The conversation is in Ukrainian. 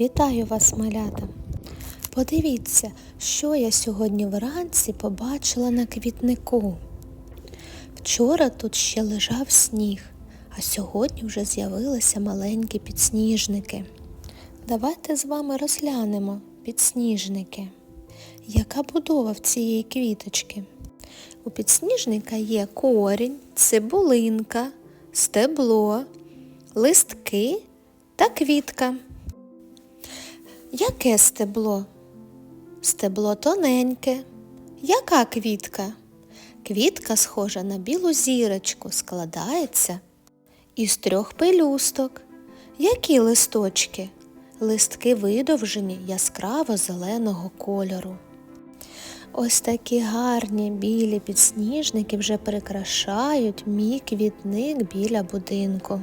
Вітаю вас, малята! Подивіться, що я сьогодні вранці побачила на квітнику. Вчора тут ще лежав сніг, а сьогодні вже з'явилися маленькі підсніжники. Давайте з вами розглянемо підсніжники. Яка будова в цієї квіточки? У підсніжника є корінь, цибулинка, стебло, листки та квітка. Яке стебло? Стебло тоненьке. Яка квітка? Квітка схожа на білу зірочку, складається із трьох пелюсток. Які листочки? Листки видовжені яскраво зеленого кольору. Ось такі гарні білі підсніжники вже прикрашають мій квітник біля будинку.